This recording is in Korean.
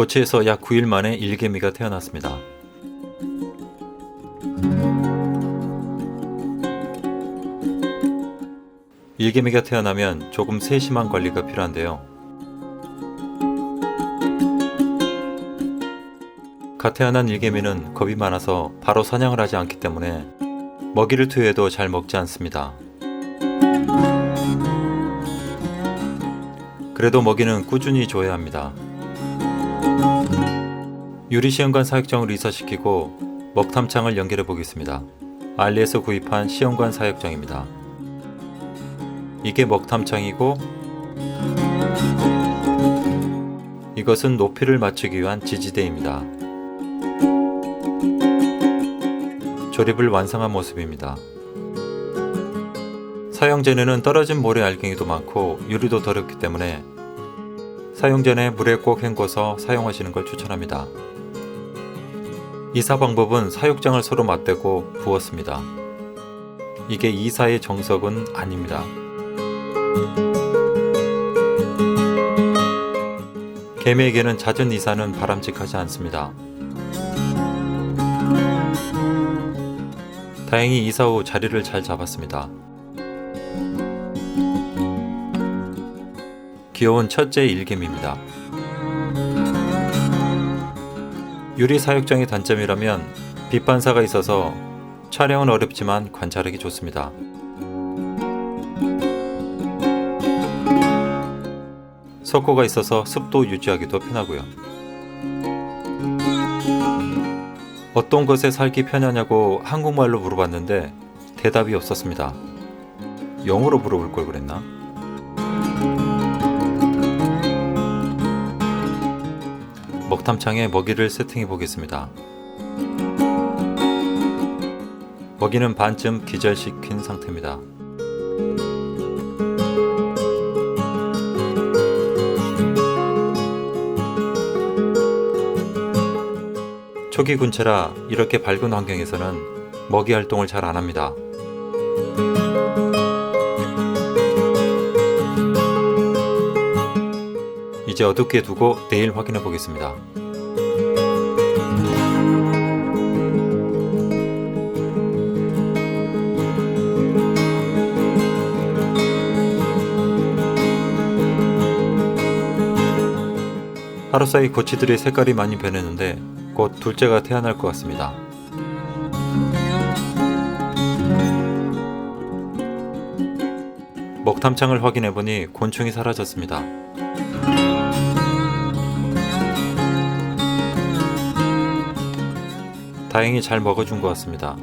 고치에서 약 9일 만에 일개미가 태어났습니다. 일개미가 태어나면 조금 세심한 관리가 필요한데요. 갓 태어난 일개미는 겁이 많아서 바로 사냥을 하지 않기 때문에 먹이를 투여해도 잘 먹지 않습니다. 그래도 먹이는 꾸준히 줘야 합니다. 유리시험관 사육장을 이사시키고 먹탐창을 연결해 보겠습니다. 알리에서 구입한 시험관 사육장입니다. 이게 먹탐창이고 이것은 높이를 맞추기 위한 지지대입니다. 조립을 완성한 모습입니다. 사용 전에는 떨어진 모래 알갱이도 많고 유리도 더럽기 때문에 사용 전에 물에 꼭 헹궈서 사용하시는 걸 추천합니다. 이사 방법은 사육장을 서로 맞대고 부었습니다. 이게 이사의 정석은 아닙니다. 개미에게는 잦은 이사는 바람직하지 않습니다. 다행히 이사 후 자리를 잘 잡았습니다. 귀여운 첫째 일개미입니다. 유리 사육장의 단점이라면 빛 반사가 있어서 촬영은 어렵지만 관찰하기 좋습니다. 석고가 있어서 습도 유지하기도 편하고요. 어떤 것에 살기 편하냐고 한국말로 물어봤는데 대답이 없었습니다. 영어로 물어볼 걸 그랬나? 먹탐창에 먹이를 세팅해 보겠습니다. 먹이는 반쯤 기절시킨 상태입니다. 초기 군체라 이렇게 밝은 환경에서는 먹이 활동을 잘 안 합니다. 이제 어둡게 두고 내일 확인해 보겠습니다. 하루 사이 고치들의 색깔이 많이 변했는데 곧 둘째가 태어날 것 같습니다. 먹탐창을 확인해 보니 곤충이 사라졌습니다. 다행히 잘 먹어준 것 같습니다.